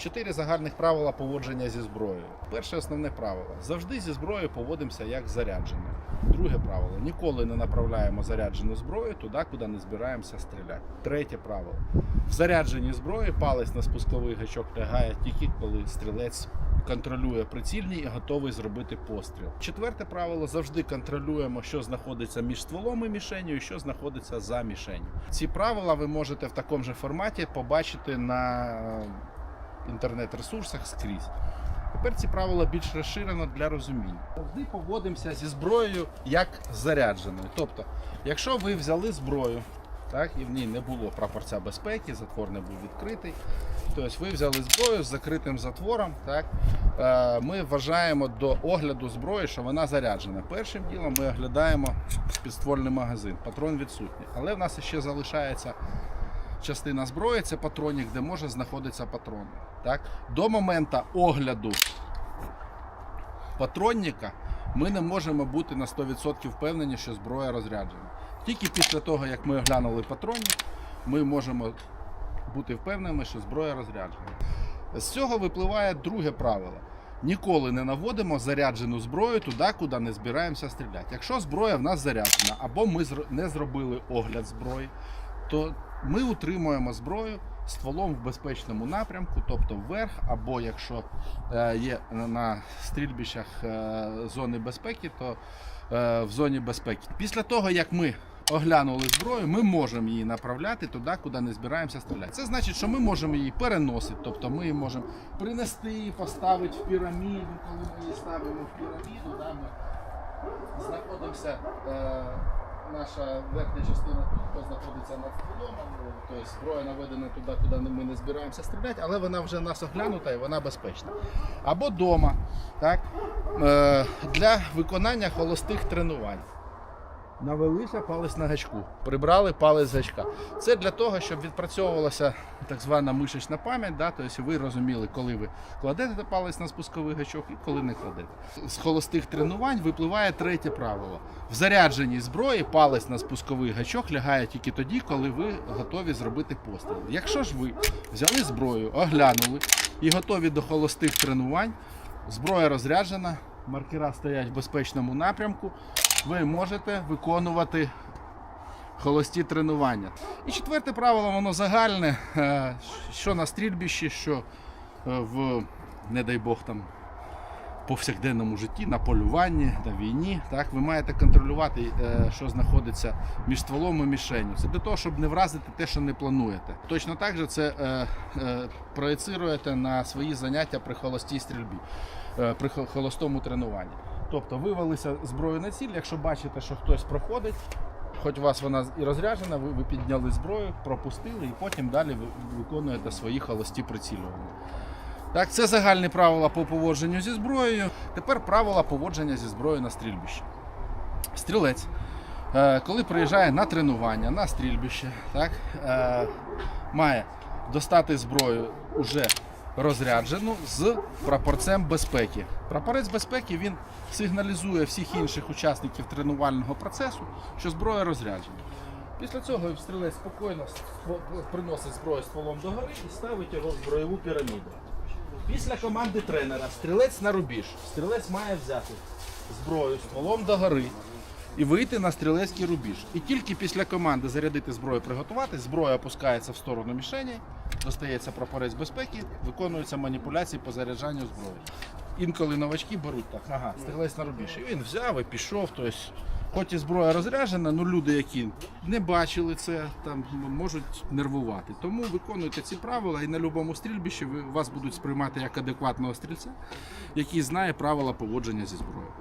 Чотири загальних правила поводження зі зброєю. Перше основне правило: завжди зі зброєю поводимося як з зарядженою. Друге правило: ніколи не направляємо заряджену зброю туди, куди не збираємося стріляти. Третє правило: в зарядженій зброї палець на спусковий гачок лягає тільки коли стрілець контролює прицільні і готовий зробити постріл. Четверте правило: завжди контролюємо, що знаходиться між стволом і мішенью, і що знаходиться за мішенью. Ці правила ви можете в такому же форматі побачити на інтернет-ресурсах скрізь. Тепер ці правила більш розширено для розуміння. Завжди поводимося зі зброєю як зарядженою. Тобто, якщо ви взяли зброю, так, і в ній не було прапорця безпеки, затвор не був відкритий. Тобто ви взяли зброю з закритим затвором. Так, е, ми вважаємо до огляду зброї, що вона заряджена. Першим ділом ми оглядаємо підствольний магазин, патрон відсутній. Але в нас ще залишається частина зброї, це патронник, де може знаходитися патрон. Так? До моменту огляду патронника ми не можемо бути на 100% впевнені, що зброя розряджена. Тільки після того, як ми оглянули патронник, ми можемо бути впевненими, що зброя розряджена. З цього випливає друге правило. Ніколи не наводимо заряджену зброю туди, куди не збираємося стріляти. Якщо зброя в нас заряджена, або ми не зробили огляд зброї, то ми утримуємо зброю стволом в безпечному напрямку, тобто вверх, або якщо е, є на стрільбищах е, зони безпеки, то е, в зоні безпеки. Після того, як ми оглянули зброю, ми можемо її направляти туди, куди не збираємося стріляти. Це значить, що ми можемо її переносити, тобто ми її можемо принести, поставити в піраміду, коли ми її ставимо в піраміду, да, ми знаходимося. Наша верхня частина тут знаходиться над стволом, ну, тобто зброя наведена туди, куди ми не збираємося стріляти, але вона вже нас оглянута і вона безпечна. Або вдома, е, для виконання холостих тренувань. Навелися палець на гачку, прибрали палець з гачка. Це для того, щоб відпрацьовувалася так звана мишечна пам'ять, да? тобто ви розуміли, коли ви кладете палець на спусковий гачок і коли не кладете. З холостих тренувань випливає третє правило. В зарядженій зброї палець на спусковий гачок лягає тільки тоді, коли ви готові зробити постріл. Якщо ж ви взяли зброю, оглянули і готові до холостих тренувань, зброя розряджена, маркера стоять в безпечному напрямку, ви можете виконувати холості тренування. І четверте правило, воно загальне, е, що на стрільбищі, що е, в, не дай Бог, там повсякденному житті, на полюванні, на війні. Так, ви маєте контролювати, е, що знаходиться між стволом і мішенью. Це для того, щоб не вразити те, що не плануєте. Точно так же це е, е, проєцируєте на свої заняття при холостій стрільбі, е, при холостому тренуванні. Тобто вивелися зброю на ціль, якщо бачите, що хтось проходить. Хоч у вас вона і розряджена, ви, ви підняли зброю, пропустили і потім далі ви виконуєте свої холості прицілювання. Так, це загальні правила по поводженню зі зброєю. Тепер правила поводження зі зброєю на стрільбищі. Стрілець, е, коли приїжджає на тренування, на стрільбище, так, е, має достати зброю уже розряджену з прапорцем безпеки. Прапорець безпеки він сигналізує всіх інших учасників тренувального процесу, що зброя розряджена. Після цього стрілець спокійно приносить зброю стволом догори і ставить його в зброєву піраміду. Після команди тренера стрілець на рубіж. Стрілець має взяти зброю стволом догори і вийти на стрілецький рубіж. І тільки після команди зарядити зброю, приготувати, зброя опускається в сторону мішені, достається прапорець безпеки, виконуються маніпуляції по заряджанню зброї. Інколи новачки беруть так, ага, стрілець на рубіж. І він взяв і пішов. Тобто, хоч і зброя розряджена, але люди, які не бачили це, там можуть нервувати. Тому виконуйте ці правила і на будь-якому стрільбищі вас будуть сприймати як адекватного стрільця, який знає правила поводження зі зброєю.